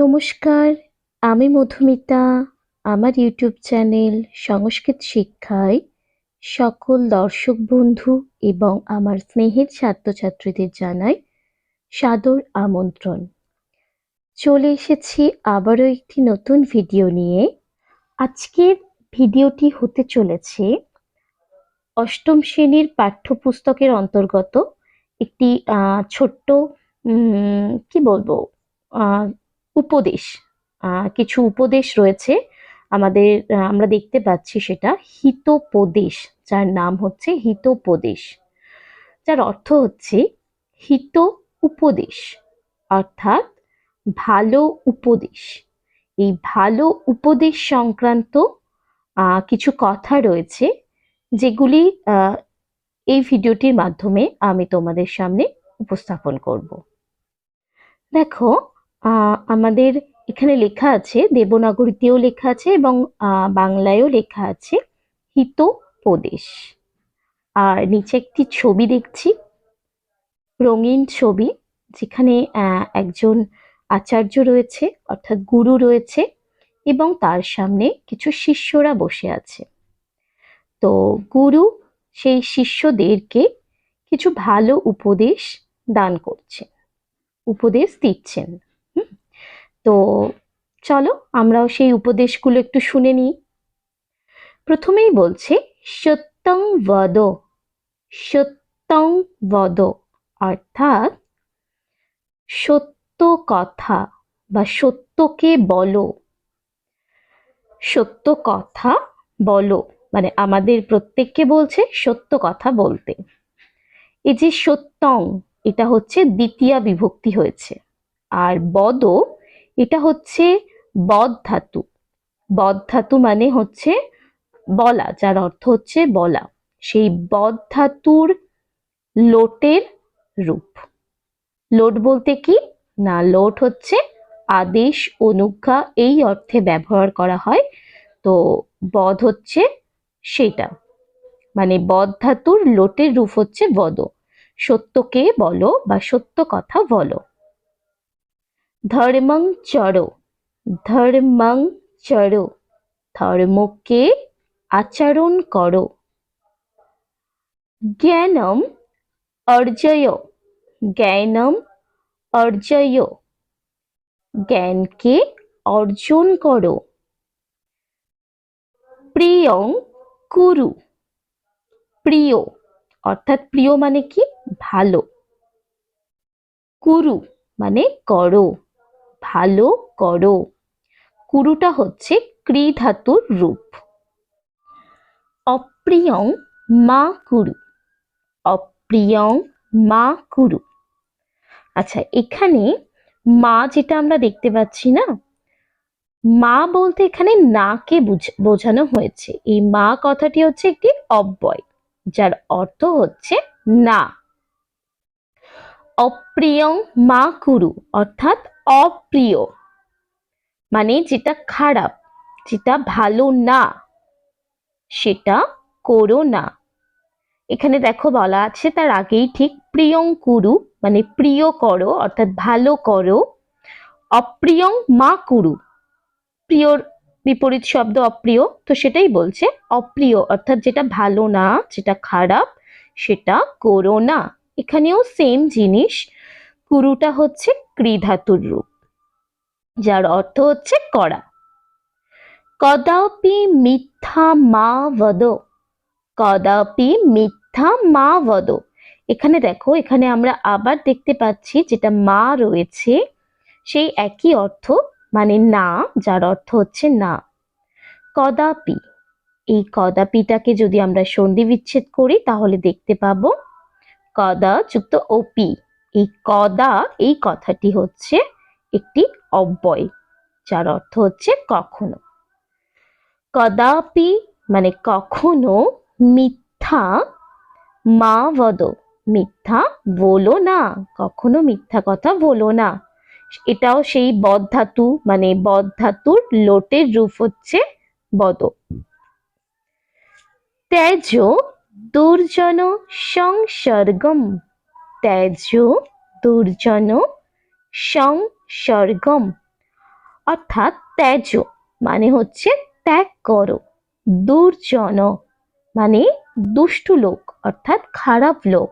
নমস্কার, আমি মধুমিতা। আমার ইউটিউব চ্যানেল সংস্কৃত শিক্ষায় সকল দর্শক বন্ধু এবং আমার স্নেহের ছাত্রছাত্রীদের জানাই সাদর আমন্ত্রণ। চলে এসেছি আবারও একটি নতুন ভিডিও নিয়ে। আজকের ভিডিওটি হতে চলেছে অষ্টম শ্রেণির পাঠ্যপুস্তকের অন্তর্গত একটি ছোট্ট কি বলব উপদেশ। কিছু উপদেশ রয়েছে। আমাদের আমরা দেখতে পাচ্ছি সেটা হিতোপদেশ, যার নাম হচ্ছে হিতোপদেশ। যার অর্থ হচ্ছে হিত উপদেশ অর্থাৎ ভালো উপদেশ। এই ভালো উপদেশ সংক্রান্ত কিছু কথা রয়েছে, যেগুলি এই ভিডিওটির মাধ্যমে আমি তোমাদের সামনে উপস্থাপন করব। দেখো আমাদের এখানে লেখা আছে, দেবনাগরীতেও লেখা আছে এবং বাংলায়ও লেখা আছে হিত প্রদেশ আর নিচে একটি ছবি দেখছি, রঙিন ছবি, যেখানে একজন আচার্য রয়েছে, অর্থাৎ গুরু রয়েছে এবং তার সামনে কিছু শিষ্যরা বসে আছে তো গুরু সেই শিষ্যদেরকে কিছু ভালো উপদেশ দান করছেন, উপদেশ দিচ্ছেন? তো চলো আমরাও সেই উপদেশগুলো একটু শুনে নিই। প্রথমেই বলছে, সত্যং বদ সত্যং বদ অর্থাৎ সত্য কথা বা সত্যকে বলো। সত্য কথা বলো মানে আমাদের প্রত্যেককে বলছে সত্য কথা বলতে। এই যে সত্যং, এটা হচ্ছে দ্বিতীয়া বিভক্তি হয়েছে। আর বদ এটা হচ্ছে বদ ধাতু। বদ ধাতু মানে হচ্ছে বলা, যার অর্থ হচ্ছে বলা। সেই বদ ধাতুর লোটের রূপ। লোট বলতে কি? না, লোট হচ্ছে আদেশ, অনুজ্ঞা, এই অর্থে ব্যবহার করা হয়। তো বধ হচ্ছে সেটা। মানে বদ ধাতুর লোটের রূপ হচ্ছে বদ। সত্যকে বলো বা সত্য কথা বলো। ধর্মং চড়ো ধর্মং চড়ো ধর্মকে আচরণ করো জ্ঞানম অর্জয় জ্ঞানম অর্জয় জ্ঞানকে অর্জন করো প্রিয়ং কুরু প্রিয় অর্থাৎ প্রিয় মানে কি ভালো কুরু মানে করো ভালো করো। কুরুটা হচ্ছে ক্রি ধাতুর রূপ। অপ্রিয়ং মা কুরু। অপ্রিয়ং মা কুরু। আচ্ছা এখানে মা যেটা আমরা দেখতে পাচ্ছি না, মা বলতে এখানে নাকে বুঝ- বোঝানো হয়েছে। এই মা কথাটি হচ্ছে একটি অব্যয়, যার অর্থ হচ্ছে না। অপ্রিয়ং মা কুরু, অর্থাৎ অপ্রিয়। মানে যেটা খারাপ, যেটা ভালো না, সেটা করো না। এখানে দেখো বলা আছে তার আগেই ঠিক প্রিয়ং কুরু মানে প্রিয় করো, অর্থাৎ ভালো করো। অপ্রিয়ং মা কুরু, প্রিয়র বিপরীত শব্দ অপ্রিয়, তো সেটাই বলছে অপ্রিয়, অর্থাৎ যেটা ভালো না, যেটা খারাপ, সেটা করো না। এখানেও সেম জিনিস কুরুটা হচ্ছে ক্রিধাতুর রূপ, যার অর্থ হচ্ছে করা কদাপি মিথ্যা মা বদ, কদাপি মিথ্যা মা বদ। এখানে দেখো, এখানে আমরা আবার দেখতে পাচ্ছি যেটা মা রয়েছে, সেই একই অর্থ মানে না, যার অর্থ হচ্ছে না। কদাপি, এই কদাপিটাকে যদি আমরা সন্ধি বিচ্ছেদ করি, তাহলে দেখতে পাবো কদা যুক্ত ওপি এই কদা এই কথাটি হচ্ছে একটি অব্যয়, যার অর্থ হচ্ছে কখনো। কদাপি মানে কখনো মিথ্যা মা বদ মিথ্যা বলো না, কখনো মিথ্যা কথা বলো না। এটাও সেই বদ ধাতু মানে বদ ধাতুর লোটের রূপ হচ্ছে বদ। ত্যাজ দুর্জন সংসর্গম ত্যাজ দুর্জন সংসর্গম। অর্থাৎ ত্যাজ মানে হচ্ছে ত্যাগ করো। দুর্জন মানে দুষ্টু লোক, অর্থাৎ খারাপ লোক।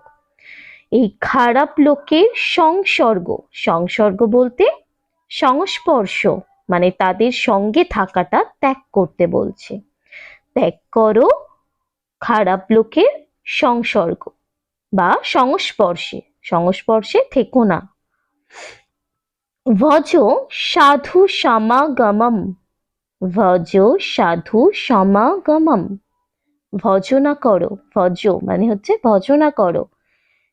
এই খারাপ লোকের সংসর্গ সংসর্গ বলতে সংস্পর্শ মানে তাদের সঙ্গে থাকাটা ত্যাগ করতে বলছে। ত্যাগ করো খারাপ লোকের সংসর্গ। বা সংস্পর্শে সংস্পর্শে থেকো না। ভজ সাধু সমাগমম, ভজ সাধু সমাগমম। ভজনা করো, ভজ মানে হচ্ছে ভজনা করো।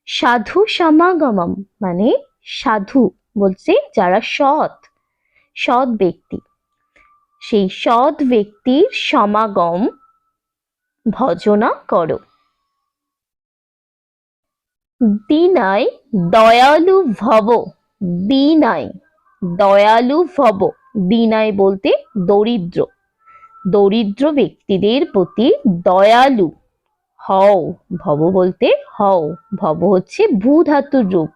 সাধু সমাগমম মানে সাধু বলছে যারা সৎ সৎ ব্যক্তি। সেই সৎ ব্যক্তির সমাগম ভজনা করো। দীনায় দয়ালু ভব দীনায় দয়ালু ভব। দীনায় বলতে দরিদ্র। দরিদ্র ব্যক্তিদের প্রতি দয়ালু। হও, ভব বলতে হও। ভব হচ্ছে ভূ ধাতুর রূপ।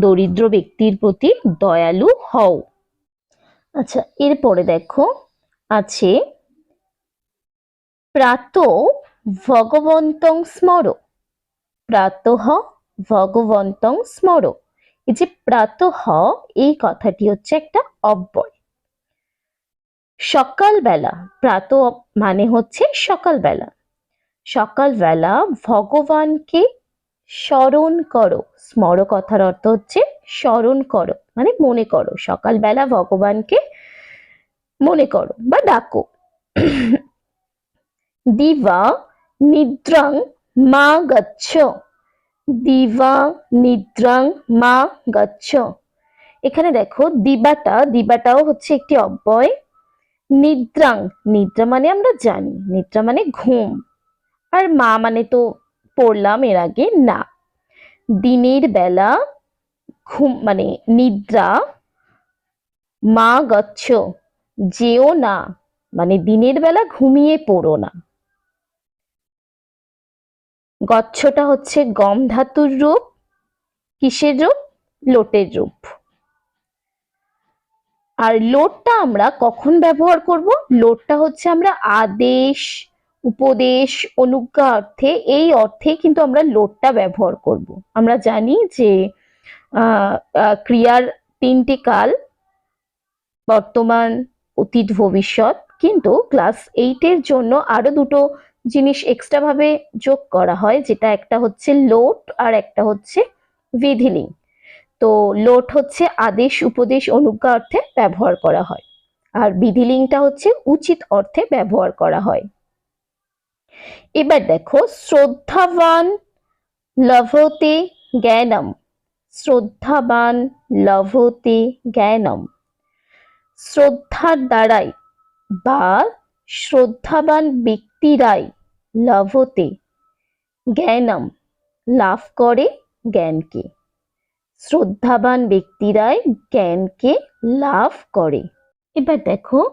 দরিদ্র ব্যক্তির প্রতি দয়ালু হও। আচ্ছা এরপরে দেখো, আছে প্রাত ভগবন্তং স্মর। প্রাতঃ ভগবন্তং স্মর। এই যে প্রাতঃ, এই কথাটি হচ্ছে একটা অব্যয়। সকালবেলা, প্রাত মানে হচ্ছে সকালবেলা। সকালবেলা ভগবানকে স্মরণ করো। স্মর কথার অর্থ হচ্ছে স্মরণ করো মানে মনে করো। সকালবেলা ভগবানকে মনে করো বা ডাকো। দিবা নিদ্রাং মা গচ্ছ দিবা নিদ্রাং মা গচ্ছ এখানে দেখো, দিবাটা, দিবাটাও হচ্ছে একটি অব্যয়। নিদ্রাং, নিদ্রা মানে আমরা জানি, নিদ্রা মানে ঘুম। আর মা মানে তো পড়লাম এর আগে না। দিনের বেলা ঘুম মানে নিদ্রা, মা গচ্ছ, যেও না মানে দিনের বেলা ঘুমিয়ে পড়ো না। গচ্ছটা হচ্ছে গম ধাতুর রূপ, কিসের রূপ? লোটের রূপ। আর লোটটা আমরা কখন ব্যবহার করব? লোটটা হচ্ছে আমরা আদেশ, উপদেশ, অনুজ্ঞা অর্থে, এই অর্থে কিন্তু আমরা লোটটা ব্যবহার করব। আমরা জানি যে ক্রিয়ার তিনটি কাল, বর্তমান, অতীত, ভবিষ্যৎ, কিন্তু ক্লাস এইটের জন্য আরও দুটো জিনিস এক্সট্রা ভাবে যোগ করা হয়, যেটা একটা হচ্ছে লোট আর একটা হচ্ছে বিধিলিং। তো লোট হচ্ছে আদেশ, উপদেশ, অনুজ্ঞা অর্থে ব্যবহার করা হয়। আর বিধিলিংটা হচ্ছে উচিত অর্থে ব্যবহার করা হয়। এবার দেখো, শ্রদ্ধাবান লভতে জ্ঞানম। শ্রদ্ধাবান লভতে জ্ঞানম। শ্রদ্ধার দ্বারাই বা শ্রদ্ধাবান ব্যক্তিরাই লভতে। জ্ঞানম, লাভ করে জ্ঞানকে। শ্রদ্ধাবান ব্যক্তিরাই জ্ঞানকে লাভ করে। এবার দেখো,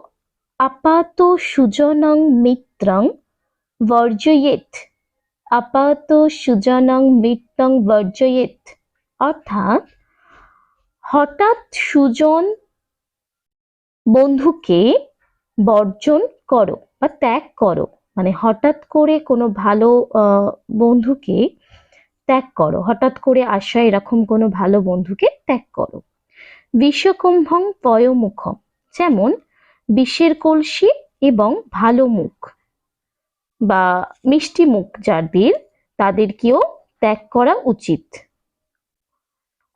আপাত সুজনং মিত্রং বর্জয়েত আপাত সুজনং মিত্রং বর্জয়েত অর্থাৎ হঠাৎ সুজন বন্ধুকে বর্জন করো বা ত্যাগ করো। মানে হঠাৎ করে কোনো ভালো বন্ধুকে ত্যাগ করো। হঠাৎ করে আসা এরকম কোনো ভালো বন্ধুকে ত্যাগ করো। বিশ্বকুম্ভং পয়মুখম, যেমন বিষের কলসি এবং ভালো মুখ বা মিষ্টি মুখ যাদের, তাদেরকেও ত্যাগ করা উচিত।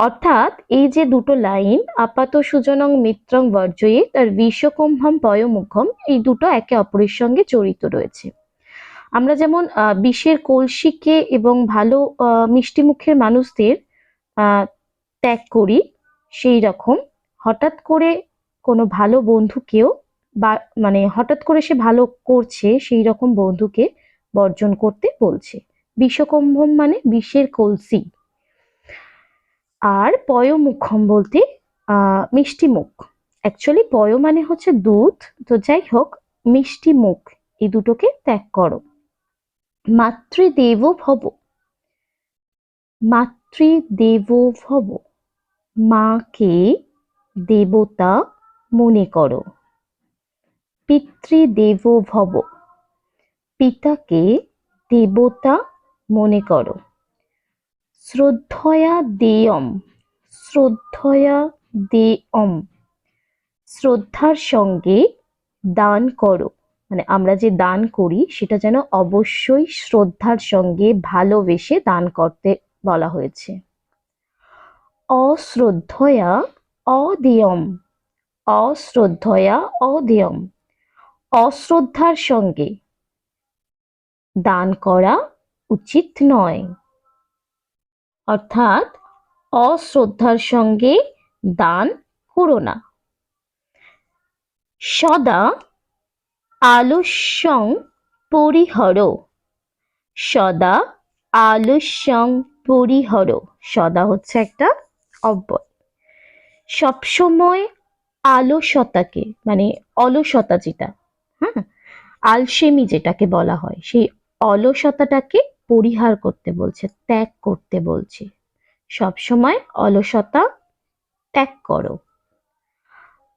অর্থাৎ এই যে দুটো লাইন, আপাত সুজনং মিত্রং বর্জয়িত তার বিশ্বকুম্ভম পয়মুখম, এই দুটো একে অপরের সঙ্গে জড়িত রয়েছে। আমরা যেমন বিষের কলসিকে এবং ভালো মিষ্টি মুখের মানুষদের ত্যাগ করি সেই রকম, হঠাৎ করে কোনো ভালো বন্ধুকেও বা মানে হঠাৎ করে সে ভালো করছে সেই রকম বন্ধুকে বর্জন করতে বলছে। বিষকুম্ভম মানে বিষের কলসি। আর পয়মুখম বলতে মিষ্টি মুখ। অ্যাকচুয়ালি পয় মানে হচ্ছে দুধ। তো যাই হোক, মিষ্টি মুখ, এই দুটোকে ত্যাগ করো। মাতৃদেব ভব। মাতৃদেব ভব। মাকে দেবতা মনে করো। পিতৃদেব ভব। পিতাকে দেবতা মনে করো। শ্রদ্ধয়া দেয়ম শ্রদ্ধয়া দেয়ম। শ্রদ্ধার সঙ্গে দান করো। মানে আমরা যে দান করি, সেটা যেন অবশ্যই শ্রদ্ধার সঙ্গে ভালোবেসে দান করতে বলা হয়েছে। অশ্রদ্ধয়া অদেয়ম অশ্রদ্ধয়া অদেয়ম। অশ্রদ্ধার সঙ্গে দান করা উচিত নয়। অর্থাৎ অশ্রদ্ধার সঙ্গে দান করো না। সদা আলস্যং পরিহর। সদা আলস্যং পরিহর। সদা হচ্ছে একটা অব্যয়। সবসময় আলসতাকে মানে অলসতা যেটা হ্যাঁ আলসেমি যেটাকে বলা হয়, সেই অলসতাটাকে পরিহার করতে বলছে, ত্যাগ করতে বলছে। সবসময় অলসতা ত্যাগ করো।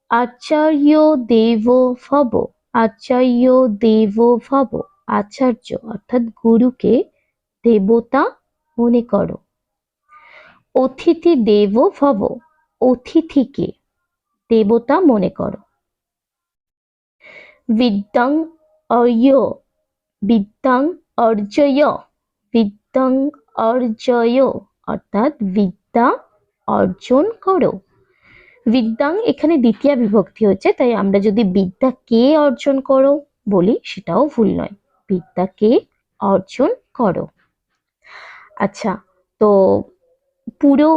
আচার্য দেব ভব, আচার্য দেব ভব, আচার্য অর্থাৎ গুরুকে দেবতা মনে করো। অতিথি দেব ভব, অতিথিকে দেবতা মনে করো। বিদ্যাং অর্য, বিদ্যাং অর্জয়। বিদ্যাং অর্জয়, অর্থাৎ বিদ্যা অর্জন করো। বিদ্যাং এখানে দ্বিতীয় বিভক্তি হচ্ছে তাই আমরা যদি বিদ্যা কে অর্জন করো বলি, সেটাও ভুল নয়। বিদ্যা কে অর্জন করো। আচ্ছা তো পুরো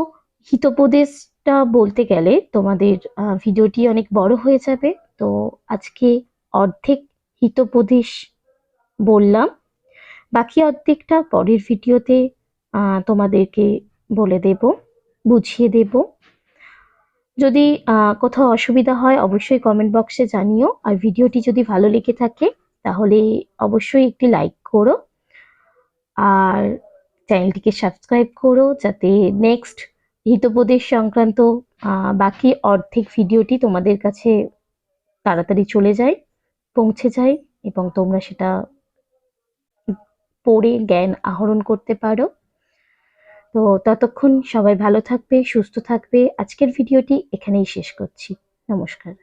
হিতোপদেশটা বলতে গেলে তোমাদের ভিডিওটি অনেক বড় হয়ে যাবে। তো আজকে অর্ধেক হিতোপদেশ বললাম। বাকি অর্ধেকটা পরের ভিডিওতে তোমাদেরকে বলে দেব, বুঝিয়ে দেব। যদি কোথাও অসুবিধা হয়, অবশ্যই কমেন্ট বক্সে জানিও। আর ভিডিওটি যদি ভালো লেগে থাকে, তাহলে অবশ্যই একটি লাইক করো। আর চ্যানেলটিকে সাবস্ক্রাইব করো, যাতে নেক্সট হিতোপদেশ সংক্রান্ত বাকি অর্ধেক ভিডিওটি তোমাদের কাছে তাড়াতাড়ি চলে যায়, পৌঁছে যায়, এবং তোমরা সেটা পড়ে, জ্ঞান আহরণ করতে পারো। তো ততক্ষণ সবাই ভালো থাকবে, সুস্থ থাকবে। আজকের ভিডিওটি এখানেই শেষ করছি। নমস্কার।